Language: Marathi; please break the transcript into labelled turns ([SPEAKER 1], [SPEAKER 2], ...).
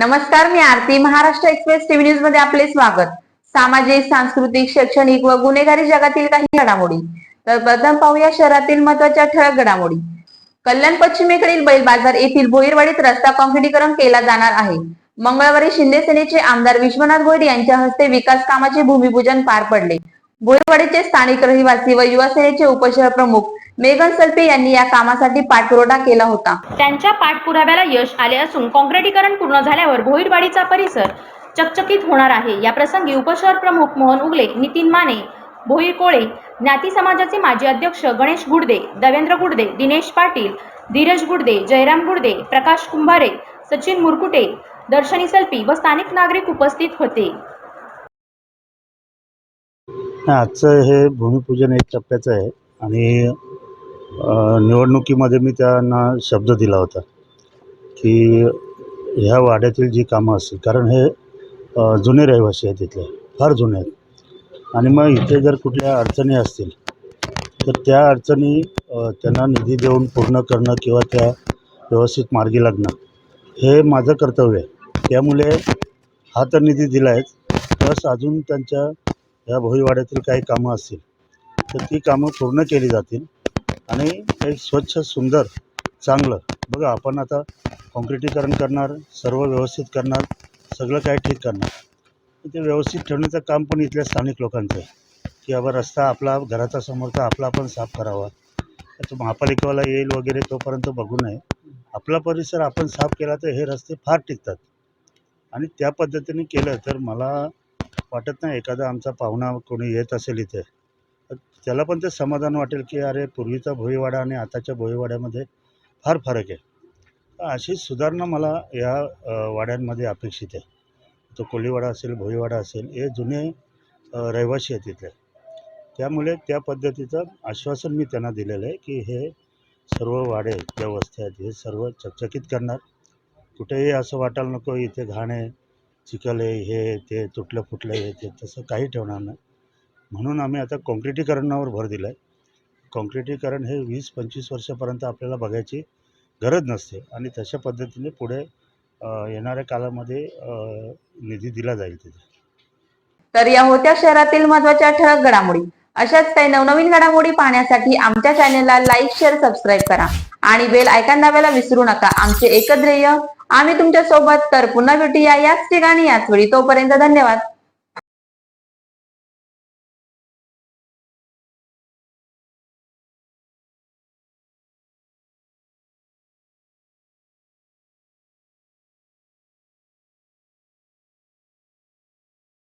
[SPEAKER 1] नमस्कार मी आरती. महाराष्ट्र एक्सप्रेस टीव्ही न्यूजमध्ये आपले स्वागत. सामाजिक सांस्कृतिक शैक्षणिक व गुन्हेगारी जगातील काही घडामोडी. तर प्रथम पाहूया शहरातील महत्त्वाच्या ठळक घडामोडी. कल्याण पश्चिमेकडील बैल बाजार येथील भोईरवाडीत रस्ता कॉन्क्रिटीकरण केला जाणार आहे. मंगळवारी शिंदे सेनेचे आमदार विश्वनाथ भोईर यांच्या हस्ते विकास कामाचे भूमिपूजन पार पडले. भोईरवाडीचे स्थानिक रहिवासी व युवा सेनेचे उपशहर प्रमुख मेघन सल्पे यांनी या कामासाठी पाठपुरावा केला होता.
[SPEAKER 2] त्यांच्या पाठपुराव्याला यश आले असून काँक्रिटीकरण पूर्ण झाल्यावर भोईरवाडीचा परिसर चकचकीत होणार आहे. या प्रसंगी उपशहर प्रमुख मोहन उगले नितीन माने भोईर कोळे ज्ञाती समाजाचे माजी अध्यक्ष गणेश गुडदे देवेंद्र गुडदे दिनेश पाटील धीरज गुडदे जयराम गुडदे प्रकाश कुंभारे सचिन मुरकुटे दर्शनी सल्पी व स्थानिक नागरिक उपस्थित होते.
[SPEAKER 3] आजचं हे भूमिपूजन एक टप्प्याचं आहे आणि निवडणुकीमध्ये मी त्यांना शब्द दिला होता की ह्या वाड्यातील जी कामं असतील कारण हे जुने रहिवासी आहेत इथले फार जुने आहेत. आणि मग इथे जर कुठल्या अडचणी असतील तर त्या अडचणी त्यांना निधी देऊन पूर्ण करणं किंवा त्या व्यवस्थित मार्गी लागणं हे माझं कर्तव्य आहे. त्यामुळे हा तर निधी दिला आहे प्लस अजून त्यांच्या या भोईवाड्यातील काही कामं असतील तर ती कामं पूर्ण केली जातील. आणि एक स्वच्छ सुंदर चांगलं. बघा आपण आता काँक्रिटीकरण करणार सर्व व्यवस्थित करणार सगळं काही ठीक करणार. ते व्यवस्थित ठेवण्याचं काम पण इथल्या स्थानिक लोकांचं आहे. की बाबा रस्ता आपला घराचा समोरचा आपला आपण साफ करावा. तो महापालिकेवाला येईल वगैरे तोपर्यंत बघू नये. आपला परिसर आपण साफ केला तर हे रस्ते फार टिकतात. आणि त्या पद्धतीने केलं तर मला वाटत नाही एखादा आमचा पाहुणा कोणी येत असेल इथे. त्याला पण ते समाधान वाटेल की अरे पूर्वीचा भोईवाडा आणि आताच्या भोईवाड्यामध्ये फार फरक आहे. अशी सुधारणा मला या वाड्यांमध्ये अपेक्षित आहे. तो कोळीवाडा असेल भोईवाडा असेल हे जुने रहिवासी आहेत तिथले त्यामुळे त्या पद्धतीचं आश्वासन मी त्यांना दिलेलं आहे की हे सर्व वाडे ज्या वस्त्या आहेत हे सर्व चकचकीत करणार. कुठेही असं वाटायला नको इथे घाण आहे चिखल आहे हे ते तुटलं फुटलं हे ते तसं काही ठेवणार नाही. म्हणून आम्ही आता काँक्रिटीकरणावर भर दिला आहे काँक्रिटीकरण हे वीस पंचवीस वर्षापर्यंत आपल्याला बघायची गरज नसते आणि तशा पद्धतीने पुढे येणाऱ्या काळामध्ये निधी दिला जाईल तिथे.
[SPEAKER 1] तर या होत्या शहरातील महत्त्वाच्या ठळक घडामोडी. अशाच काही नवनवीन घडामोडी पाहण्यासाठी आमच्या चॅनेलला लाईक शेअर सबस्क्राईब करा आणि बेल आयकॉन दाबायला विसरू नका. आमचे एकत्रेय ध्येय आम्ही तुमच्यासोबत तर पुन्हा भेटूया याच ठिकाणी याच वेळी. तोपर्यंत धन्यवाद.